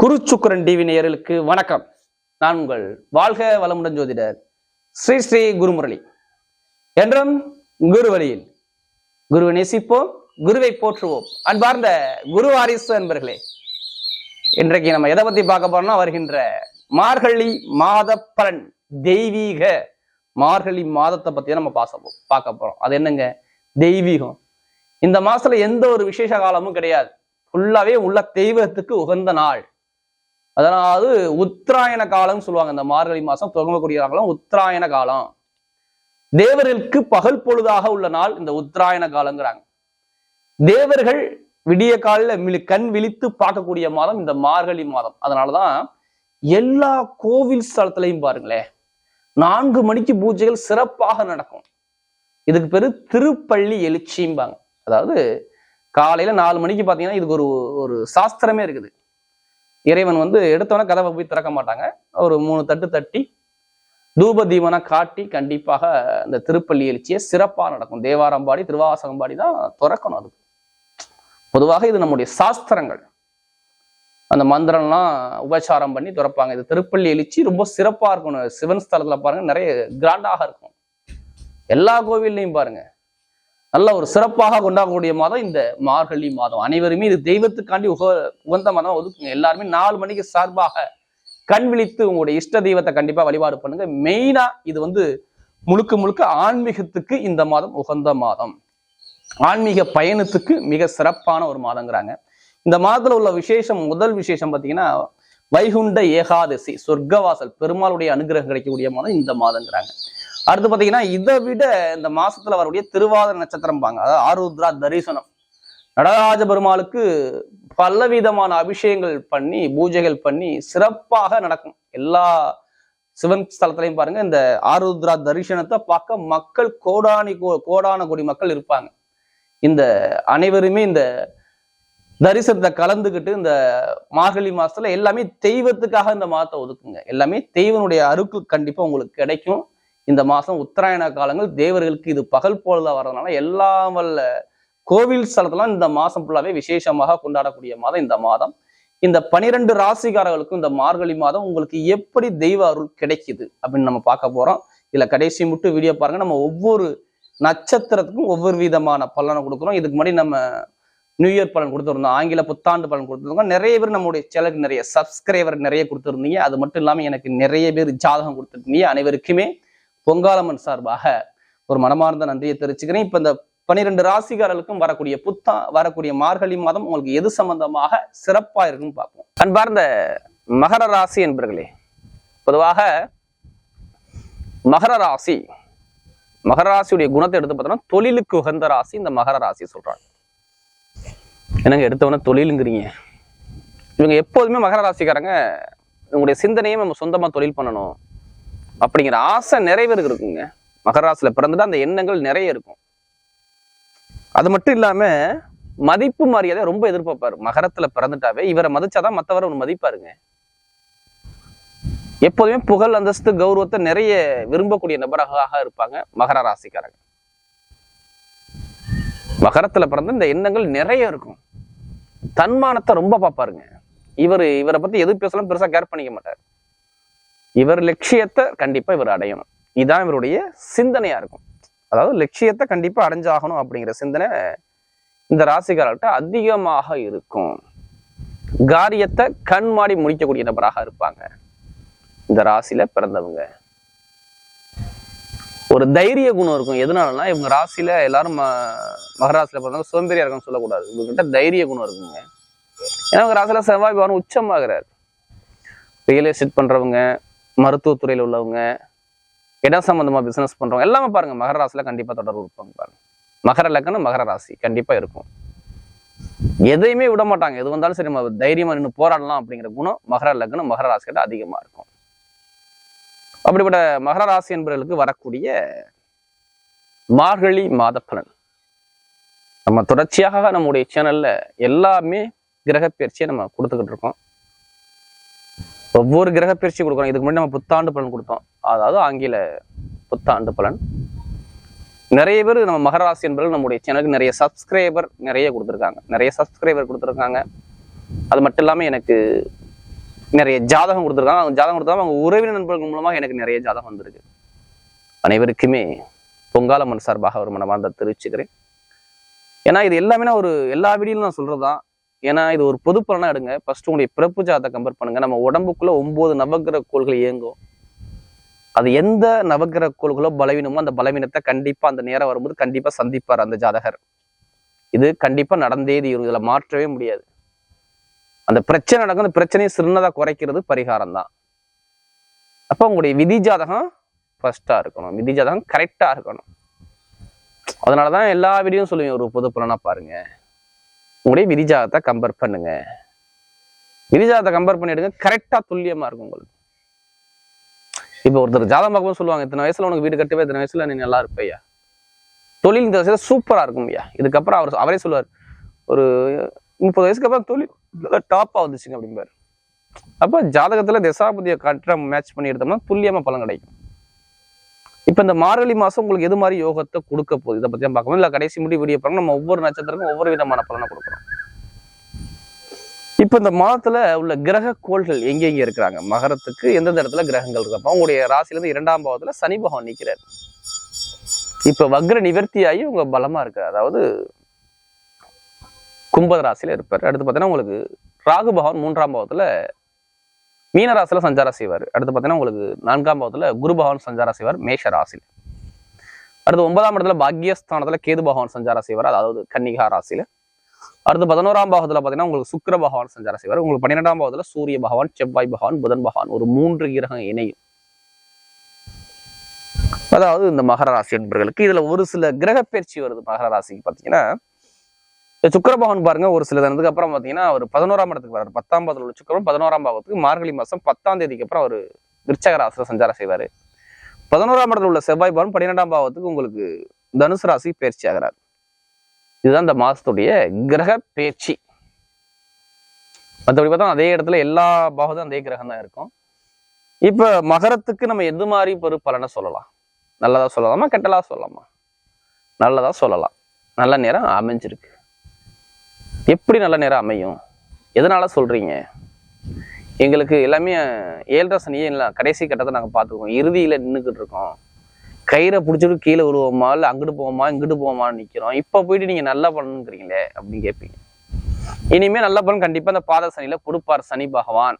குருச்சுக்கரன் TV நேயர்களுக்கு வணக்கம். நான் உங்கள் வாழ்க வளமுடன் ஜோதிடர் ஸ்ரீ ஸ்ரீ குருமுரளி. என்றும் குரு வழியில் குருவை நேசிப்போம் குருவை போற்றுவோம். அன்பார்ந்த குரு வாரிசு அன்பர்களே இன்றைக்கு நம்ம எதை பத்தி பார்க்க போறோம்னா வருகின்ற மார்கழி மாத பலன் தெய்வீக மார்கழி மாதத்தை பத்தி நம்ம பாச பார்க்க போறோம். அது என்னங்க? தெய்வீகம். இந்த மாசத்துல எந்த ஒரு விசேஷ காலமும் கிடையாது. ஃபுல்லாவே உள்ள தெய்வத்துக்கு உகந்த நாள். அதாவது உத்தராயண காலம்னு சொல்லுவாங்க. இந்த மார்கழி மாசம் துவங்கக்கூடிய காலம் உத்தராயண காலம். தேவர்களுக்கு பகல் பொழுதாக உள்ள நாள் இந்த உத்தராயண காலங்கிறாங்க. தேவர்கள் விடிய காலில் கண் விழித்து பார்க்கக்கூடிய மாதம் இந்த மார்கழி மாதம். அதனாலதான் எல்லா கோவில் ஸ்தலத்திலையும் பாருங்களேன் நான்கு மணிக்கு பூஜைகள் சிறப்பாக நடக்கும். இதுக்கு பேரு திருப்பள்ளி எழுச்சிம்பாங்க. அதாவது காலையில நாலு மணிக்கு பாத்தீங்கன்னா இதுக்கு ஒரு ஒரு சாஸ்திரமே இருக்குது. இறைவன் வந்து எடுத்தவன கதவை போய் திறக்க மாட்டாங்க. ஒரு மூணு தட்டு தட்டி தூப தீபனை காட்டி கண்டிப்பாக இந்த திருப்பள்ளி எழுச்சியை சிறப்பாக நடக்கும். தேவாரம்பாடி திருவாசகம்பாடி தான் திறக்கணும் அது. பொதுவாக இது நம்முடைய சாஸ்திரங்கள். அந்த மந்திரம்லாம் உபச்சாரம் பண்ணி திறப்பாங்க. இது திருப்பள்ளி எழுச்சி ரொம்ப சிறப்பாக இருக்கணும். சிவன் ஸ்தலத்துல பாருங்க நிறைய கிராண்டாக இருக்கும். எல்லா கோவில்லையும் பாருங்க. நல்ல ஒரு சிறப்பாக கொண்டாடக்கூடிய மாதம் இந்த மார்கழி மாதம். அனைவருமே இது தெய்வத்துக்காண்டி உக உகந்த மாதம் ஒதுக்குங்க. எல்லாருமே நாலு மணிக்கு சார்பாக கண் விழித்து உங்களுடைய இஷ்ட தெய்வத்தை கண்டிப்பா வழிபாடு பண்ணுங்க. மெயினா இது வந்து முழுக்க முழுக்க ஆன்மீகத்துக்கு இந்த மாதம் உகந்த மாதம். ஆன்மீக பயணத்துக்கு மிக சிறப்பான ஒரு மாதங்கிறாங்க. இந்த மாதத்துல உள்ள விசேஷம் முதல் விசேஷம் பார்த்தீங்கன்னா வைகுண்ட ஏகாதசி சொர்க்கவாசல் பெருமாளுடைய அனுகிரகம் கிடைக்கக்கூடிய மாதம் இந்த மாதங்கிறாங்க. அடுத்து பார்த்தீங்கன்னா இதை விட இந்த மாசத்துல வரக்கூடிய திருவாதிர நட்சத்திரம் பாங்க அதாவது ஆருத்ரா தரிசனம். நடராஜ பெருமாளுக்கு பலவிதமான அபிஷேகங்கள் பண்ணி பூஜைகள் பண்ணி சிறப்பாக நடக்கும். எல்லா சிவன் ஸ்தலத்திலையும் பாருங்க இந்த ஆருத்ரா தரிசனத்தை பார்க்க மக்கள் கோடானி கோ- கோடான கோடி மக்கள் இருப்பாங்க. இந்த அனைவருமே இந்த தரிசனத்தை கலந்துக்கிட்டு இந்த மார்கழி மாசத்துல எல்லாமே தெய்வத்துக்காக இந்த மாதத்தை ஒதுக்குங்க. எல்லாமே தெய்வனுடைய அருள் கண்டிப்பா உங்களுக்கு கிடைக்கும். இந்த மாதம் உத்தராயண காலங்கள் தேவர்களுக்கு இது பகல் போலதாக வர்றதுனால எல்லா வல்ல கோவில் ஸ்தலத்தெல்லாம் இந்த மாதம் ஃபுல்லாகவே விசேஷமாக கொண்டாடக்கூடிய மாதம் இந்த மாதம். இந்த பனிரெண்டு ராசிக்காரர்களுக்கும் இந்த மார்கழி மாதம் உங்களுக்கு எப்படி தெய்வ அருள் கிடைக்குது அப்படின்னு நம்ம பார்க்க போகிறோம் இதில் கடைசி மட்டும் வீடியோ பாருங்க. நம்ம ஒவ்வொரு நட்சத்திரத்துக்கும் ஒவ்வொரு விதமான பலனை கொடுக்குறோம். இதுக்கு முன்னாடி நம்ம நியூ இயர் பலன் கொடுத்துருந்தோம். ஆங்கில புத்தாண்டு பலன் கொடுத்துருந்தோம். நிறைய பேர் நம்முடைய சேனலுக்கு நிறைய சப்ஸ்கிரைபர் நிறைய கொடுத்துருந்தீங்க. அது மட்டும் இல்லாமல் எனக்கு நிறைய பேர் ஜாதகம் கொடுத்துருந்தீங்க அனைவருக்குமே பொங்காலம்மன் சார்பாக ஒரு மனமார்ந்த நன்றியை தெரிவிச்சுக்கிறேன். இப்ப இந்த பனிரெண்டு ராசிகாரர்களுக்கும் வரக்கூடிய புத்தா வரக்கூடிய மார்கழி மாதம் உங்களுக்கு எது சம்பந்தமாக சிறப்பா இருக்குன்னு பார்ப்போம். அன்பார்ந்த மகர ராசி என்பர்களே பொதுவாக மகர ராசி மகர ராசியுடைய குணத்தை எடுத்து பார்த்தோம்னா தொழிலுக்கு உகந்த ராசி இந்த மகர ராசி சொல்றாங்க. என்னங்க எடுத்தவொடனே தொழிலுங்கிறீங்க? இவங்க எப்போதுமே மகர ராசிக்காரங்க இவங்களுடைய சிந்தனையை நம்ம சொந்தமா தொழில் பண்ணணும். அப்படிங்கிற ஆசை நிறைவேறு இருக்குங்க. மகர பிறந்துட்டு பிறந்துட்டா அந்த எண்ணங்கள் நிறைய இருக்கும். அது மட்டும் இல்லாம மதிப்பு மரியாதை ரொம்ப எதிர்பார்ப்பாரு. மகரத்துல பிறந்துட்டாவே இவரை மதிச்சாதான் மற்றவரை ஒன்று மதிப்பாருங்க. எப்போதுமே புகழ் அந்தஸ்து கௌரவத்தை நிறைய விரும்பக்கூடிய நபராக இருப்பாங்க மகர ராசிக்காரங்க. மகரத்துல பிறந்து இந்த எண்ணங்கள் நிறைய இருக்கும். தன்மானத்தை ரொம்ப பார்ப்பாருங்க. இவர் இவரை பத்தி எது பேசலாம் பெருசா கேர் பண்ணிக்க மாட்டார். இவர் லட்சியத்தை கண்டிப்பா இவர் அடையணும். இதுதான் இவருடைய சிந்தனையா இருக்கும். அதாவது லட்சியத்தை கண்டிப்பா அடைஞ்சாகணும் அப்படிங்கிற சிந்தனை இந்த ராசிக்காரர்கிட்ட அதிகமாக இருக்கும். காரியத்தை கண் மாடி முடிக்கக்கூடிய நபராக இருப்பாங்க. இந்த ராசியில பிறந்தவங்க. ஒரு தைரிய குணம் இருக்கும். எதனாலனா இவங்க ராசியில எல்லாரும் ம- பிறந்தவங்க சோம்பேறியா இருக்குன்னு சொல்லக்கூடாது. இவங்ககிட்ட தைரிய குணம் இருக்குங்க. ஏன்னா இவங்க ராசியில செவ்வாய் பவன் உச்சமாகிறார். ரியல் எஸ்டேட் பண்றவங்க மருத்துவத்துறையில் உள்ளவங்க இடம் சம்மந்தமாக பிசினஸ் பண்றவங்க எல்லாமே பாருங்க மகர ராசியில் கண்டிப்பா தொடர்பு இருப்பாங்க பாருங்க. மகர லக்னம் மகர ராசி கண்டிப்பா இருக்கும். எதையுமே விட மாட்டாங்க. எது வந்தாலும் சரி நம்ம தைரியமா நின்று போராடலாம் அப்படிங்கிற குணம் மகர லக்னம் மகர ராசி கிட்ட அதிகமா இருக்கும். அப்படிப்பட்ட மகர ராசி என்பவர்களுக்கு வரக்கூடிய மார்கழி மாத பலன். நம்ம தொடர்ச்சியாக நம்முடைய சேனல்ல எல்லாமே கிரக பயிற்சியை நம்ம கொடுத்துக்கிட்டு இருக்கோம். ஒவ்வொரு கிரக பயிற்சி கொடுக்குறோம் இதுக்கு முன்னாடி நம்ம புத்தாண்டு பலன் கொடுத்தோம். அதாவது ஆங்கில புத்தாண்டு பலன். நிறைய பேர் நம்ம மகராசி என்பது நம்முடைய சேனலுக்கு நிறைய சப்ஸ்கிரைபர் நிறைய கொடுத்துருக்காங்க. நிறைய சப்ஸ்கிரைபர் கொடுத்துருக்காங்க. அது மட்டும் இல்லாமல் எனக்கு நிறைய ஜாதகம் கொடுத்துருக்காங்க. அவங்க ஜாதகம் கொடுத்தாங்க அவங்க உறவினர் நண்பர்கள் மூலமாக எனக்கு நிறைய ஜாதகம் வந்திருக்கு. அனைவருக்குமே பொங்காலம்மன் சார்பாக ஒரு மனமார்ந்த தெரிவிச்சுக்கிறேன். ஏன்னா இது எல்லாமே நான் ஒரு எல்லா வீடியோலும் நான் சொல்றதுதான். ஏன்னா இது ஒரு பொது பலனாக எடுங்க. ஃபர்ஸ்ட் உங்களுடைய பிறப்பு ஜாதத்தை கம்பேர் பண்ணுங்க. நம்ம உடம்புக்குள்ள ஒன்பது நவகிரக கோள்கள் இயங்கும். அது எந்த நவக்கிரக கோள்களோ பலவீனமோ அந்த பலவீனத்தை கண்டிப்பா அந்த நேரம் வரும்போது கண்டிப்பா சந்திப்பார் அந்த ஜாதகர். இது கண்டிப்பா நடந்தே தீரும். இதுல மாற்றவே முடியாது. அந்த பிரச்சனை நடக்கும். அந்த பிரச்சனையை சின்னதா குறைக்கிறது பரிகாரம் தான். அப்ப உங்களுடைய விதி ஜாதகம் ஃபர்ஸ்டா இருக்கணும். விதி ஜாதகம் கரெக்டா இருக்கணும். அதனாலதான் எல்லா வீடியோவும் சொல்லுவேன் ஒரு பொது பலனா பாருங்க. உங்களுடைய விதி ஜாதகத்தை கம்பேர் பண்ணுங்க. விரிஜாதத்தை கம்பேர் கம்பேர் பண்ணிடுங்க கரெக்டா துல்லியமா இருக்கும் உங்களுக்கு. இப்போ ஒருத்தர் ஜாதகம் பார்க்கும்போது சொல்லுவாங்க இத்தனை வயசுல உனக்கு வீடு கட்டுவே இத்தனை வயசுல நீ நல்லா இருப்பையா தொழில் இந்த வயசுல சூப்பரா இருக்கும் ஐயா. இதுக்கப்புறம் அவர் அவரே சொல்லுவார் ஒரு முப்பது வயசுக்கு அப்புறம் தொழில் டாப்பா வந்துச்சுங்க அப்படிம்பாரு. அப்போ ஜாதகத்துல திசாபதியை கட்டுற மேட்ச் பண்ணி எடுத்தோம்னா துல்லியமா பலன் கிடைக்கும். இப்ப இந்த மார்கழி மாசம் உங்களுக்கு எது மாதிரி யோகத்தை கொடுக்க போகுது? இதை பத்தி தான் பார்க்கணும். இல்ல கடைசி முடி வீடியோ பாருங்க. நம்ம ஒவ்வொரு நட்சத்திரக்கும் ஒவ்வொரு விதமான பலனை கொடுக்குறோம். இப்ப இந்த மாதத்துல உள்ள கிரக கோள்கள் எங்க எங்க இருக்கிறாங்க? மகரத்துக்கு எந்தெந்த இடத்துல கிரகங்கள் இருக்கு? அப்போ உங்களுடைய ராசியில இரண்டாம் பாவத்தில் சனி பகவான் நிற்கிறார் இப்ப வக்ர நிவர்த்தியாகி உங்க பலமா இருக்கு அதாவது கும்பத ராசியில இருப்பார். அடுத்து பார்த்தீங்கன்னா உங்களுக்கு ராகு பகவான் மூன்றாம் பாவத்தில் மீனராசியில் சஞ்சாரம் செய்வார். அடுத்து பார்த்தீங்கன்னா உங்களுக்கு நான்காம் பாவத்துல குரு பகவான் சஞ்சாரம் செய்வார் மேஷ ராசியில். அடுத்து ஒன்பதாம் இடத்துல பாக்யஸ்தானத்தில் கேது பகவான் சஞ்சாரம் செய்வார். அதாவது கன்னிகா ராசியில். அடுத்து பதினோராம் பாவத்துல பார்த்தீங்கன்னா உங்களுக்கு சுக்கர பகவான் சஞ்சாரம் செய்வார். உங்களுக்கு பன்னிரெண்டாம் பாவத்துல சூரிய பகவான் செவ்வாய் பகவான் புதன் பகவான் ஒரு மூன்று கிரகம் இணையும். அதாவது இந்த மகர ராசி என்பவர்களுக்கு இதுல ஒரு சில கிரக பயிற்சி வருது மகர ராசிக்கு பார்த்தீங்கன்னா சுக்கரபவன் பாருங்க ஒரு சில தினத்துக்கு அப்புறம் பார்த்தீங்கன்னா ஒரு பதினோராம் இடத்துக்கு வராரு பத்தாம் பாவத்தில் உள்ள சுக்கரம் பதினோராம் பாவத்துக்கு மார்கழி மாதம் பத்தாம் தேதிக்கு அப்புறம் அவர் விருச்சக ராசியில் சஞ்சாரம் செய்வார். பதினோராம் இடத்துல உள்ள செவ்வாய் பவன் பன்னிரெண்டாம் பாவத்துக்கு உங்களுக்கு தனுசு ராசி பயிற்சி ஆகிறார். இதுதான் இந்த மாதத்துடைய கிரக பேச்சு மற்றபடி பார்த்தா அதே இடத்துல எல்லா பாவத்தும் அதே கிரகம் தான் இருக்கும். இப்போ மகரத்துக்கு நம்ம எது மாதிரி ஒரு பலனை சொல்லலாம்? நல்லதாக சொல்லலாமா கெட்டலாக சொல்லலாமா? நல்லதாக சொல்லலாம். நல்ல நேரம் அமைஞ்சிருக்கு. எப்படி நல்ல நேரம் அமையும்? எதனால் சொல்கிறீங்க எங்களுக்கு எல்லாமே ஏழரை சனியே இல்லை கடைசி கட்டத்தை நாங்கள் பார்த்துருக்கோம். இறுதியில் நின்றுக்கிட்டு இருக்கோம். கயிறை பிடிச்சிட்டு கீழே விழுவோமா இல்லை அங்கிட்டு போவோமா இங்கிட்டு போவோமான்னு நிற்கிறோம் இப்போ போயிட்டு நீங்கள் நல்ல பண்ணுங்கிறீங்களே அப்படின்னு கேட்பீங்க இனிமேல் நல்ல பலன் கண்டிப்பாக அந்த பாத சனியில் கொடுப்பார் சனி பகவான்.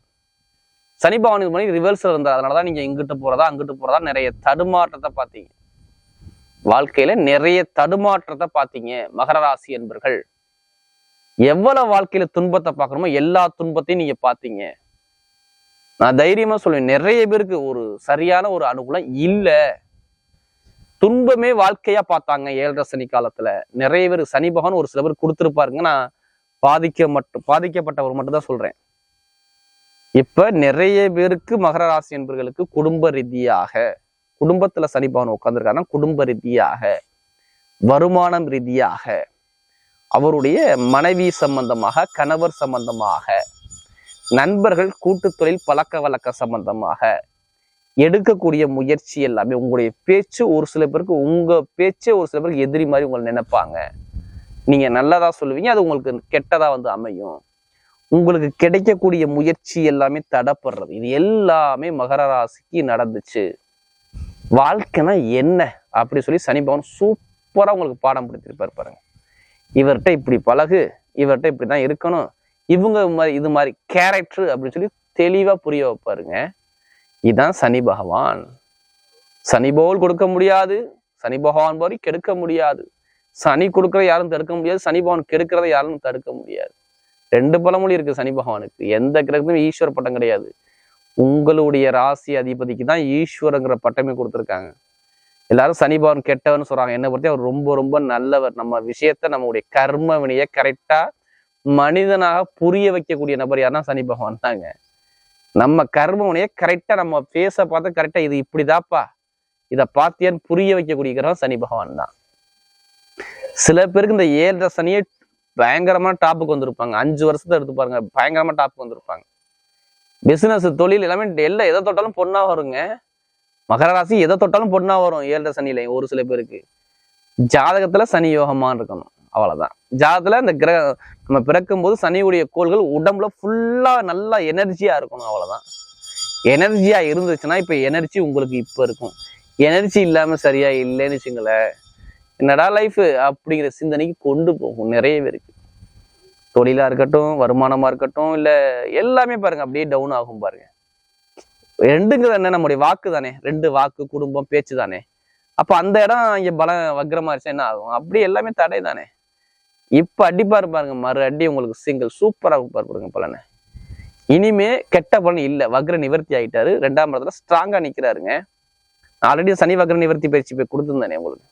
சனி பகவானுக்கு முன்னாடி ரிவர்ஸில் இருந்தார் அதனால தான் நீங்கள் இங்கிட்டு போகிறதா அங்கிட்டு போகிறதா நிறைய தடுமாற்றத்தை பார்த்தீங்க. வாழ்க்கையில் நிறைய தடுமாற்றத்தை பார்த்தீங்க மகர ராசி என்பர்கள். எவ்வளவு வாழ்க்கையில துன்பத்தை பார்க்கணுமோ எல்லா துன்பத்தையும் நீங்க பார்த்தீங்க. நான் தைரியமா சொல்லுவேன் நிறைய பேருக்கு ஒரு சரியான ஒரு அனுகூலம் இல்ல. துன்பமே வாழ்க்கையா பார்த்தாங்க ஏழரை சனி காலத்துல. நிறைய பேர் சனி பகவான் ஒரு சில பேர் கொடுத்துருப்பாருங்க. நான் பாதிக்க மட்டும் பாதிக்கப்பட்டவர் மட்டும் தான் சொல்றேன். இப்ப நிறைய பேருக்கு மகர ராசி என்பர்களுக்கு குடும்ப ரீதியாக குடும்பத்துல சனி பகவான் உட்காந்துருக்காருன்னா குடும்ப ரீதியாக வருமானம் ரீதியாக அவருடைய மனைவி சம்பந்தமாக கணவர் சம்பந்தமாக நண்பர்கள் கூட்டு தொழில் பழக்க வழக்க சம்பந்தமாக எடுக்கக்கூடிய முயற்சி எல்லாமே உங்களுடைய பேச்சு ஒரு சில பேருக்கு உங்கள் பேச்சே ஒரு சில பேருக்கு எதிரி மாதிரி உங்களை நினைப்பாங்க. நீங்கள் நல்லதாக சொல்லுவீங்க அது உங்களுக்கு கெட்டதாக வந்து அமையும். உங்களுக்கு கிடைக்கக்கூடிய முயற்சி எல்லாமே தடப்படுறது. இது எல்லாமே மகர ராசிக்கு நடந்துச்சு. வாழ்க்கைனா என்ன? அப்படி சொல்லி சனி பகவான் சூப்பராக உங்களுக்கு பாடம் படுத்திருப்பாரு பாருங்க. இவர்கிட்ட இப்படி பழகு இவர்கிட்ட இப்படி தான் இருக்கணும். இவங்க மாதிரி இது மாதிரி கேரக்டர் அப்படின்னு சொல்லி தெளிவா புரிய வைப்பாருங்க. இதுதான் சனி பகவான். சனி போல் கொடுக்க முடியாது. சனி பகவான் போரி கெடுக்க முடியாது. சனி கொடுக்கறத யாரும் தடுக்க முடியாது. சனி பகவான் கெடுக்கிறத யாரும் தடுக்க முடியாது. ரெண்டு பழமொழி இருக்கு சனி பகவானுக்கு. எந்த கிரகத்துக்கும் ஈஸ்வர பட்டம் கிடையாது. உங்களுடைய ராசி அதிபதிக்கு தான் ஈஸ்வரங்கிற பட்டமே கொடுத்துருக்காங்க. எல்லாரும் சனி பகவான் கெட்டவர்னு சொல்றாங்க. என்ன பொறுத்த அவர் ரொம்ப ரொம்ப நல்லவர். நம்ம விஷயத்த நம்மளுடைய கர்ம வினைய கரெக்டா மனிதனாக புரிய வைக்கக்கூடிய நபர் யாருன்னா சனி பகவான் தாங்க. நம்ம கர்ம வினையை கரெக்டா நம்ம பேச பார்த்தா கரெக்டா இது இப்படிதாப்பா இதை பார்த்தியான்னு புரிய வைக்கக்கூடிய கிரகம் சனி பகவான் தான். சில பேருக்கு இந்த ஏழரை சனியை பயங்கரமா டாப்புக்கு வந்திருப்பாங்க. அஞ்சு வருஷத்தை எடுத்து பாருங்க பயங்கரமா டாப்புக்கு வந்திருப்பாங்க. பிசினஸ் தொழில் எல்லாமே எல்லாம் எதை தொட்டாலும் பொண்ணா வருங்க. மகர ராசி எதை தொட்டாலும் பொண்ணா வரும் ஏழரை சனியில. ஒரு சில பேருக்கு ஜாதகத்துல சனி யோகமான்னு இருக்கணும். அவ்வளவுதான். ஜாதகத்துல இந்த கிரக நம்ம பிறக்கும் போது சனியுடைய கோள்கள் உடம்புல ஃபுல்லா நல்லா எனர்ஜியா இருக்கணும். அவ்வளவுதான். எனர்ஜியா இருந்துச்சுன்னா இப்ப எனர்ஜி உங்களுக்கு இப்ப இருக்கும். எனர்ஜி இல்லாம சரியா இல்லைன்னு வச்சுங்களேன். என்னடா லைஃப் அப்படிங்கிற சிந்தனைக்கு கொண்டு போகும் நிறைய பேருக்கு. தொழிலா இருக்கட்டும் வருமானமா இருக்கட்டும் இல்ல எல்லாமே பாருங்க அப்படியே டவுன் ஆகும் பாருங்க. ரெண்டுங்கிறது என்ன? நம்முடைய வாக்கு தானே. ரெண்டு வாக்கு குடும்பம் பேச்சு தானே. அப்போ அந்த இடம் இங்கே பலம் வக்ரமா இருந்துச்சு என்ன ஆகும்? அப்படி எல்லாமே தடை தானே. இப்போ அடிப்பார் பாருங்க மறு அடி உங்களுக்கு சிங்கிள் சூப்பராக இருப்பார் பாருங்க பலனை. இனிமே கெட்ட பலன் இல்லை. வக்ர நிவர்த்தி ஆகிட்டாரு ரெண்டாம் இடத்துல ஸ்ட்ராங்காக நிற்கிறாருங்க ஆல்ரெடி சனி வக்ர நிவர்த்தி பயிற்சி போய் கொடுத்துருந்தானே உங்களுக்கு.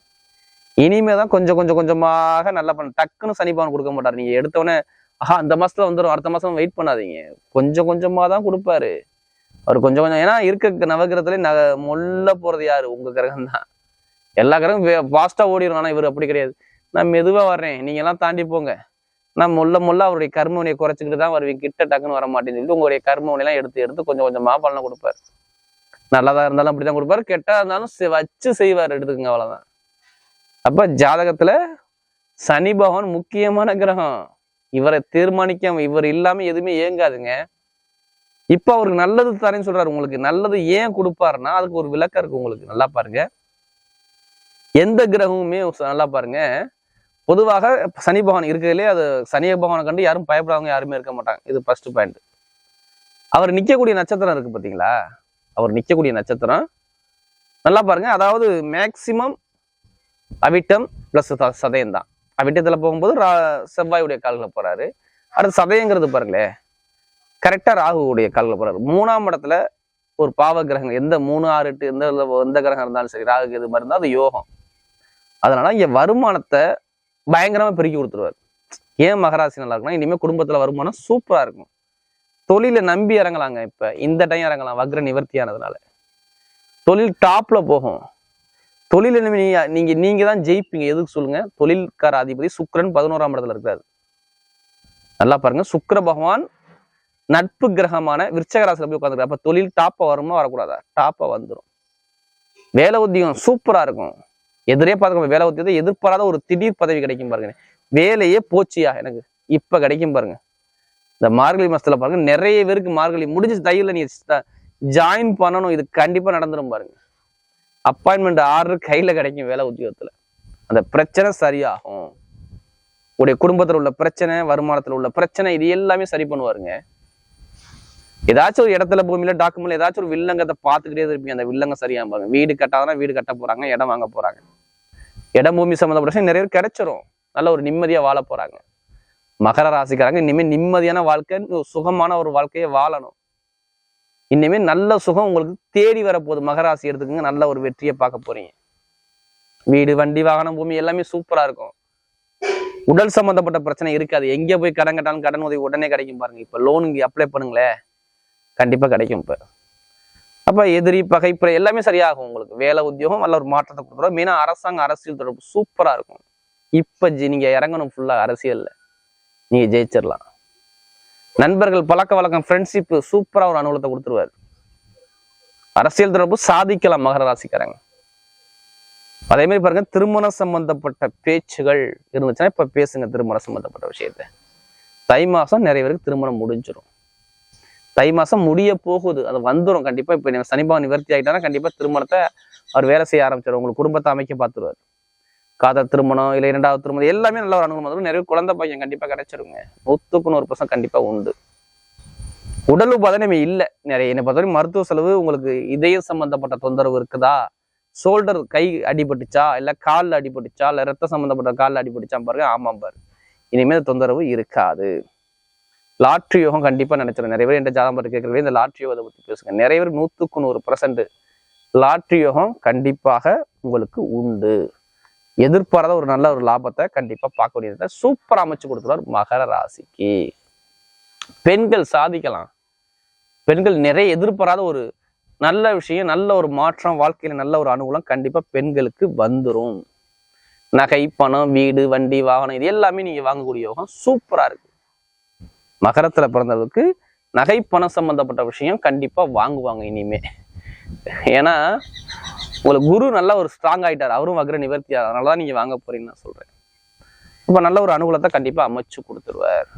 இனிமே தான் கொஞ்சம் கொஞ்சம் கொஞ்சமாக நல்லா பண்ண டக்குன்னு சனி பவன் கொடுக்க மாட்டாரு. நீங்கள் எடுத்தவொடனே ஆஹா அந்த மாசத்துல வந்துடும் அடுத்த மாசம் வெயிட் பண்ணாதீங்க. கொஞ்சம் கொஞ்சமாக தான் கொடுப்பாரு. அவர் கொஞ்சம் கொஞ்சம் ஏன்னா இருக்க நவகிரகத்துல நக மொல்ல போறது யாரு? உங்க கிரகம் தான். எல்லா கிரகம் ஃபாஸ்டா ஓடிடும் ஆனா இவர் அப்படி கிடையாது. நான் மெதுவா வர்றேன். நீங்க எல்லாம் தாண்டி போங்க. நான் முள்ள முள்ள அவருடைய கர்மவனையை குறைச்சிக்கிட்டு தான் வருவீங்க கிட்ட டக்குன்னு வர மாட்டேன்னு சொல்லி உங்களுடைய கர்மவனையெல்லாம் எடுத்து எடுத்து கொஞ்சம் கொஞ்சமா பலனை கொடுப்பாரு. நல்லதா இருந்தாலும் அப்படிதான் கொடுப்பாரு. கெட்டா இருந்தாலும் செ- வச்சு செய்வார். எடுத்துக்கோங்க அவ்வளவுதான். அப்ப ஜாதகத்துல சனி பகவான் முக்கியமான கிரகம். இவரை தீர்மானிக்க இவர் இல்லாம எதுவுமே இயங்காதுங்க. இப்ப அவருக்கு நல்லது தரேன்னு சொல்றாரு. உங்களுக்கு நல்லது ஏன் கொடுப்பாருன்னா அதுக்கு ஒரு விளக்கம் இருக்கு உங்களுக்கு. நல்லா பாருங்க. எந்த கிரகமுமே நல்லா பாருங்க. பொதுவாக சனி பகவான் இருக்கிறதுலே அது சனி பகவானை கண்டு யாரும் பயப்படாதவங்க யாருமே இருக்க மாட்டாங்க. இது ஃபர்ஸ்ட் பாயிண்ட் அவர் நிற்கக்கூடிய நட்சத்திரம் இருக்கு பார்த்தீங்களா அவர் நிற்கக்கூடிய நட்சத்திரம். நல்லா பாருங்க. அதாவது மேக்சிமம் அவிட்டம் பிளஸ் சதயம் தான். அவிட்டத்தில் போகும்போது ரா- செவ்வாயுடைய கால்களை போறாரு. அடுத்து சதயங்கிறது பாருங்களேன். கரெக்டாக ராகுவுடைய கால்களை போறாரு. மூணாம் இடத்துல ஒரு பாவ கிரகம் எந்த மூணு ஆறு எட்டு எந்த எந்த கிரகம் இருந்தாலும் சரி ராகு இது மாதிரி இருந்தால் அது யோகம். அதனால இங்க வருமானத்தை பயங்கரமா பெருக்கி கொடுத்துருவாரு. ஏன் மகராசி நல்லா இருக்குன்னா இனிமேல் குடும்பத்துல வருமானம் சூப்பரா இருக்கும். தொழிலை நம்பி இறங்கலாங்க இப்ப. இந்த டைம் இறங்கலாம் வக்ர நிவர்த்தியானதுனால தொழில் டாப்ல போகும். தொழில் நீங்கள் நீங்க நீங்க தான் ஜெயிப்பீங்க. எதுக்கு சொல்லுங்க? தொழில்கார அதிபதி சுக்ரன் பதினோராம் இடத்துல இருக்காரு நல்லா பாருங்க. சுக்கர பகவான் நட்பு கிரகமான விருச்சகராசில போய் உட்காந்துருக்கு அப்ப தொழில் டாப்பா வருமா வரக்கூடாதா? டாப்பா வந்துடும் வேலை உத்தியோகம் சூப்பரா இருக்கும். எதிரே பார்த்துக்கோங்க வேலை உத்தியத்தை எதிர்பாராத ஒரு திடீர் பதவி கிடைக்கும் பாருங்க. வேலையே போச்சியா எனக்கு. இப்ப கிடைக்கும் பாருங்க. இந்த மார்கழி மாசத்துல பாருங்க நிறைய பேருக்கு மார்கழி முடிஞ்சு தையில நீ ஜாயின் பண்ணணும். இது கண்டிப்பா நடந்துரும் பாருங்க. அப்பாயின்மெண்ட் ஆர்டர் கையில கிடைக்கும் வேலை உத்தியோகத்துல. அந்த பிரச்சனை சரியாகும். உடைய குடும்பத்துல உள்ள பிரச்சனை வருமானத்துல உள்ள பிரச்சனை இது எல்லாமே சரி பண்ணுவாருங்க. ஏதாச்சும் ஒரு இடத்துல பூமியில டாக்குமெண்ட் ஏதாச்சும் ஒரு வில்லங்கத்தை பார்த்துக்கிட்டே இருப்பீங்க. அந்த வில்லங்க சரியா பாருங்க. வீடு கட்டாதனா வீடு கட்ட போறாங்க இடம் வாங்க போறாங்க. இடம் பூமி சம்மந்தப்பட்ட நிறைய பேர் கிடைச்சிரும். நல்ல ஒரு நிம்மதியா வாழ போறாங்க. மகர ராசிக்காரங்க இனிமே நிம்மதியான வாழ்க்கை சுகமான ஒரு வாழ்க்கையை வாழணும். இனிமே நல்ல சுகம் உங்களுக்கு தேடி வரப்போகுது மகராசி எடுத்துக்கங்க நல்ல ஒரு வெற்றியை பார்க்க போறீங்க. வீடு வண்டி வாகனம் பூமி எல்லாமே சூப்பரா இருக்கும். உடல் சம்பந்தப்பட்ட பிரச்சனை இருக்காது. எங்க போய் கடன் கட்டாலும் கடன் உதவி உடனே கிடைக்கும் பாருங்க. இப்ப லோனுக்கு அப்ளை பண்ணுங்களேன். கண்டிப்பா கிடைக்கும் இப்போ. அப்ப எதிரி பகைப்புற எல்லாமே சரியாகும் உங்களுக்கு. வேலை உத்தியோகம் நல்ல ஒரு மாற்றத்தை கொடுத்துரும். மெயினாக அரசாங்க அரசியல் தொடர்பு சூப்பரா இருக்கும். இப்ப ஜி- நீங்க இறங்கணும் ஃபுல்லா அரசியலில். நீங்க ஜெயிச்சிடலாம் நண்பர்கள் பழக்க வழக்கம் ஃப்ரெண்ட்ஷிப் சூப்பரா ஒரு அனுகூலத்தை கொடுத்துருவார். அரசியல் தொடர்பு சாதிக்கலாம் மகர ராசிக்காரங்க. அதே மாதிரி பாருங்க திருமணம் சம்பந்தப்பட்ட பேச்சுகள் இருந்துச்சுன்னா இப்ப பேசுங்க திருமணம் சம்பந்தப்பட்ட விஷயத்த. தை மாசம் நிறைய பேருக்கு திருமணம் முடிஞ்சிடும் தை மாதம் முடிய போகுது. அது வந்துடும் கண்டிப்பாக இப்போ நீங்கள் சனிபாவம் நிவர்த்தி ஆகிட்டானா கண்டிப்பாக திருமணத்தை அவர் வேலை செய்ய ஆரம்பிச்சிடும் உங்களுக்கு குடும்பத்தை அமைக்க பார்த்துருவாரு. காதல் திருமணம் இல்லை இரண்டாவது திருமணம் எல்லாமே நல்ல ஒரு அனுகூலம் வரும் நிறைய குழந்தை பையன் கண்டிப்பாக கிடைச்சிருங்க. நூற்றுக்கு நூறு பர்சன்ட் கண்டிப்பாக உண்டு. உடல் உபாதனை இல்லை. நிறைய என்னை பொறுத்தவரைக்கும் மருத்துவ செலவு உங்களுக்கு இதயம் சம்பந்தப்பட்ட தொந்தரவு இருக்குதா? ஷோல்டர் கை அடிபட்டுச்சா? இல்லை காலில் அடிபட்டுச்சா? இல்லை ரத்த சம்மந்தப்பட்ட காலில் அடிபட்டுச்சா பாருங்க. ஆமாம் பாரு. இனிமேல் தொந்தரவு இருக்காது. லாட்ரி யோகம் கண்டிப்பா நினச்சிடும் நிறைய பேர் என்ற ஜாதகம் பற்றி இந்த லாட்ரி யோகத்தை பத்தி பேசுங்க. நிறைய பேர் நூற்றுக்கு நூறு பர்சன்ட் லாட்ரி யோகம் கண்டிப்பாக உங்களுக்கு உண்டு. எதிர்பாராத ஒரு நல்ல ஒரு லாபத்தை கண்டிப்பா பார்க்க வேண்டியது சூப்பர் அமைச்சு கொடுத்துருவார் மகர ராசிக்கு. பெண்கள் சாதிக்கலாம். பெண்கள் நிறைய எதிர்பாராத ஒரு நல்ல விஷயம் நல்ல ஒரு மாற்றம் வாழ்க்கையில நல்ல ஒரு அனுகூலம் கண்டிப்பா பெண்களுக்கு வந்துரும். நகை பணம் வீடு வண்டி வாகனம் இது எல்லாமே நீங்க வாங்கக்கூடிய யோகம் சூப்பரா இருக்கு மகரத்தில் பிறந்தவருக்கு நகை பணம் சம்மந்தப்பட்ட விஷயம் கண்டிப்பாக வாங்குவாங்க இனிமே. ஏன்னா உங்களுக்கு குரு நல்லா ஒரு ஸ்ட்ராங் ஆகிட்டார் அவரும் வக்ர நிவர்த்தி அதனாலதான் நீங்கள் வாங்க போறீங்கன்னு நான் சொல்கிறேன் இப்போ நல்ல ஒரு அனுகூலத்தை கண்டிப்பாக அமைச்சு கொடுத்துருவார்.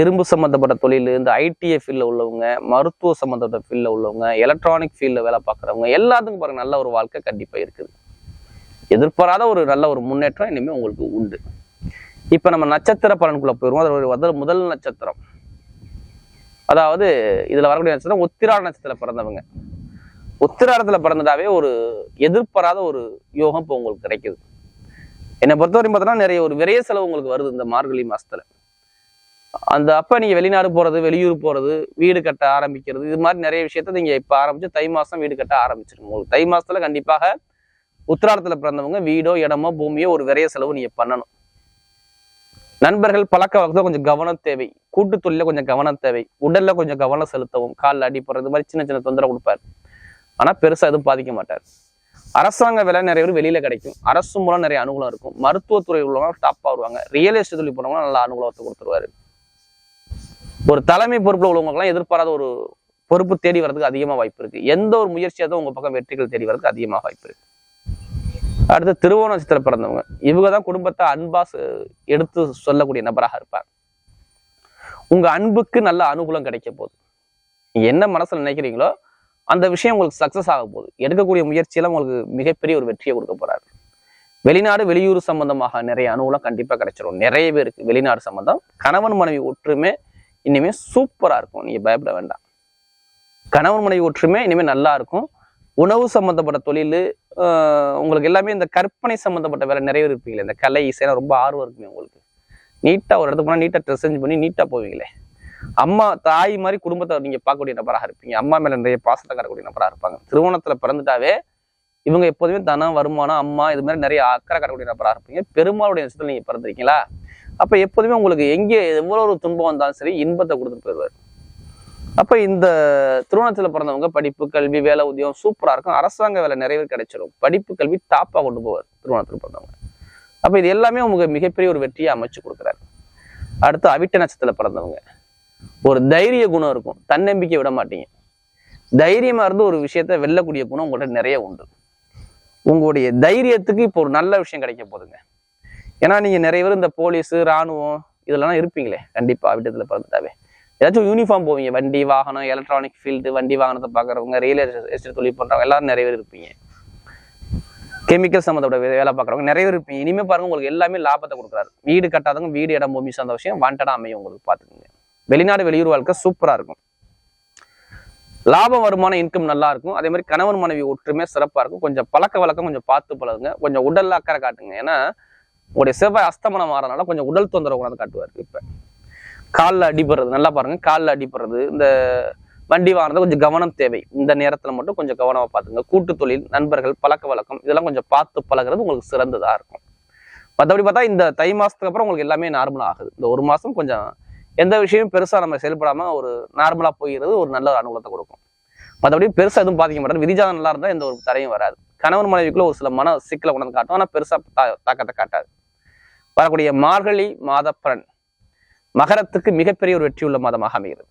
இரும்பு சம்மந்தப்பட்ட தொழில் இந்த ஐடிஐ ஃபீல்டில் உள்ளவங்க மருத்துவ சம்மந்தப்பட்ட ஃபீல்டில் உள்ளவங்க எலக்ட்ரானிக் ஃபீல்டில் வேலை பார்க்குறவங்க எல்லாத்துக்கும் பாருங்கள் நல்ல ஒரு வாழ்க்கை கண்டிப்பாக இருக்குது. எதிர்பாராத ஒரு நல்ல ஒரு முன்னேற்றம் இனிமேல் உங்களுக்கு உண்டு. இப்போ நம்ம நட்சத்திர பலனுக்குள்ள போயிடுவோம் அதில் ஒரு முதல் முதல் நட்சத்திரம். அதாவது இதில் வரக்கூடிய நட்சத்திரம் உத்திராட நட்சத்திரத்தில் பிறந்தவங்க. உத்திராடத்தில் பிறந்ததாவே ஒரு எதிர்பாராத ஒரு யோகம் இப்போ உங்களுக்கு கிடைக்குது. என்னை பொறுத்தவரையும் பார்த்தோன்னா நிறைய ஒரு விரைய செலவு உங்களுக்கு வருது இந்த மார்கழி மாதத்தில் அந்த அப்போ நீங்கள் வெளிநாடு போகிறது வெளியூர் போகிறது வீடு கட்ட ஆரம்பிக்கிறது இது மாதிரி நிறைய விஷயத்த நீங்கள் இப்போ ஆரம்பித்து தை மாதம் வீடு கட்ட ஆரம்பிச்சிருங்க. உங்களுக்கு தை மாதத்தில் கண்டிப்பாக உத்திராடத்தில் பிறந்தவங்க வீடோ இடமோ பூமியோ ஒரு விரைய செலவு நீங்கள் பண்ணணும். நண்பர்கள் பழக்க வழக்கத்தில் கொஞ்சம் கவனம் தேவை. கூட்டு தொழில கொஞ்சம் கவனம் தேவை. உடல்ல கொஞ்சம் கவனம் செலுத்தவும் காலில் அடிப்படுறது இது மாதிரி சின்ன சின்ன தொந்தரவு கொடுப்பாரு. ஆனா பெருசா எதுவும் பாதிக்க மாட்டார். அரசாங்க வேலை நிறைய பேர் வெளியில கிடைக்கும். அரசு மூலம் நிறைய அனுகூலம் இருக்கும். மருத்துவத்துறை உள்ளவங்க டாப்பா வருவாங்க. ரியல் எஸ்டேட் தொழில் போனவங்க நல்ல அனுகூலத்தை கொடுத்துருவாரு. ஒரு தலைமை பொறுப்புல உள்ளவங்களுக்குலாம் எதிர்பாராத ஒரு பொறுப்பு தேடி வர்றதுக்கு அதிகமா வாய்ப்பு இருக்கு. எந்த ஒரு முயற்சியாவது உங்க பக்கம் வெற்றிகள் தேடி வர்றதுக்கு அதிகமாக வாய்ப்பு இருக்கு. அடுத்து திருவோண நட்சத்திரம் பிறந்தவங்க. இவங்க தான் குடும்பத்தை அன்பா எடுத்து சொல்லக்கூடிய நபராக இருப்பாங்க. உங்க அன்புக்கு நல்ல அனுகூலம் கிடைக்க போகுது. நீங்க என்ன மனசுல நினைக்கிறீங்களோ அந்த விஷயம் உங்களுக்கு சக்சஸ் ஆக போகுது. எடுக்கக்கூடிய முயற்சியெல்லாம் உங்களுக்கு மிகப்பெரிய ஒரு வெற்றியை கொடுக்க போறாரு. வெளிநாடு வெளியூர் சம்பந்தமாக நிறைய அனுகூலம் கண்டிப்பா கிடைச்சிரும். நிறைய பேருக்கு வெளிநாடு சம்பந்தம். கணவன் மனைவி ஒற்றுமை இனிமே சூப்பரா இருக்கும். நீங்க பயப்பட வேண்டாம். கணவன் மனைவி ஒற்றுமை இனிமே நல்லா இருக்கும். உணவு சம்மந்தப்பட்ட தொழில் உங்களுக்கு எல்லாமே இந்த கற்பனை சம்மந்தப்பட்ட வேலை நிறைய இருப்பீங்களே இந்த கலை இசைனா ரொம்ப ஆர்வம் இருக்குமே உங்களுக்கு. நீட்டாக ஒரு இடத்துக்கு போனால் நீட்டாக ட்ரெஸ் செஞ்சு பண்ணி நீட்டாக போவீங்களே. அம்மா தாய் மாதிரி குடும்பத்தை நீங்கள் பார்க்கக்கூடிய நபராக இருப்பீங்க. அம்மா மேலே நிறைய பாசத்தை காட்டக்கூடிய நபராக இருப்பாங்க. திருவோணத்தில் பிறந்துட்டாவே இவங்க எப்போதுமே தனம் வருமானம் அம்மா இது மாதிரி நிறைய அக்கறை காட்டக்கூடிய நபராக இருப்பீங்க. பெருமாளுடைய விஷயத்துல நீங்கள் பிறந்திருக்கீங்களா? அப்போ எப்போதுமே உங்களுக்கு எங்கே எவ்வளோ ஒரு துன்பம் வந்தாலும் சரி இன்பத்தை கொடுத்துட்டு போயிடுவார். அப்போ இந்த திருவண்ணத்தில் பிறந்தவங்க படிப்பு கல்வி வேலை உத்தியோகம் சூப்பராக இருக்கும். அரசாங்க வேலை நிறைய பேர் கிடைச்சிடும் படிப்பு கல்வி டாப்பாக கொண்டு போவார் திருவண்ணத்தில் பிறந்தவங்க. அப்போ இது எல்லாமே உங்களுக்கு மிகப்பெரிய ஒரு வெற்றியை அமைச்சு கொடுக்குறாரு. அடுத்து அவிட்ட நட்சத்திரத்தில் பிறந்தவங்க. ஒரு தைரிய குணம் இருக்கும். தன்னம்பிக்கை விட மாட்டீங்க. தைரியமாக இருந்து ஒரு விஷயத்த வெல்லக்கூடிய குணம் உங்கள்கிட்ட நிறைய உண்டு. உங்களுடைய தைரியத்துக்கு இப்போ ஒரு நல்ல விஷயம் கிடைக்க போகுதுங்க. ஏன்னா நீங்கள் நிறைய பேர் இந்த போலீஸு ராணுவம் இதெல்லாம் இருப்பீங்களே. கண்டிப்பாக அவிட்டத்தில் பிறந்துட்டாவே. ஏதாச்சும் யூனிஃபார்ம் போவீங்க. வண்டி வாகனம் எலக்ட்ரானிக் ஃபீல்டு வண்டி வாகனத்தை பார்க்குறவங்க ரியல் எஸ்டேட் தொழில் பண்றவங்க எல்லாரும் நிறைய பேர் இருப்பீங்க. கெமிக்கல் சம்மந்தோட வேலை பார்க்குறவங்க நிறைய பேர் இருப்பீங்க. இனிமே பாருங்க உங்களுக்கு எல்லாமே லாபத்தை கொடுக்குறாரு. வீடு கட்டாதவங்க வீடு இடம் பூமி சார்ந்த விஷயம் வாண்டடாக அமையும் உங்களுக்கு பார்த்துக்கோங்க. வெளிநாடு வெளியூர் வாழ்க்கை சூப்பரா இருக்கும். லாபம் வருமானம் இன்கம் நல்லா இருக்கும். அதே மாதிரி கணவன் மனைவி ஒற்றுமை சிறப்பா இருக்கும். கொஞ்சம் பழக்க வழக்கம் கொஞ்சம் பார்த்து பழகுங்க. கொஞ்சம் உடல் அக்கறை காட்டுங்க. ஏன்னா உங்களுடைய செவ்வாய் அஸ்தமனம் மாறனால கொஞ்சம் உடல் தொந்தரவு கொண்டாந்து காட்டுவார் இப்ப. காலில் அடிபடுறது நல்லா பாருங்கள் காலில் அடிபடுறது. இந்த வண்டி வாங்குறது கொஞ்சம் கவனம் தேவை. இந்த நேரத்தில் மட்டும் கொஞ்சம் கவனமாக பார்த்துங்க. கூட்டு தொழில் நண்பர்கள் பழக்க வழக்கம் இதெல்லாம் கொஞ்சம் பார்த்து பழகுறது உங்களுக்கு சிறந்ததாக இருக்கும். மற்றபடி பார்த்தா இந்த தை மாதத்துக்கு அப்புறம் உங்களுக்கு எல்லாமே நார்மலாக ஆகுது. இந்த ஒரு மாதம் கொஞ்சம் எந்த விஷயமும் பெருசாக நம்ம செயல்படாமல் ஒரு நார்மலாக போகிறது ஒரு நல்ல அனுகூலத்தை கொடுக்கும். மற்றபடி பெருசாக எதுவும் பாதிக்க மாட்டாது. விதிஜாதம் நல்லா இருந்தால் எந்த ஒரு தடையும் வராது. கணவன் மனைவிக்குள்ள ஒரு சில மன சிக்கலை கொண்டு காட்டும். ஆனால் பெருசாக தாக்கத்தை காட்டாது. வரக்கூடிய மார்கழி மாதப்பரன் மகரத்துக்கு மிகப்பெரிய ஒரு வெற்றியுள்ள மாதமாக அமைகிறது.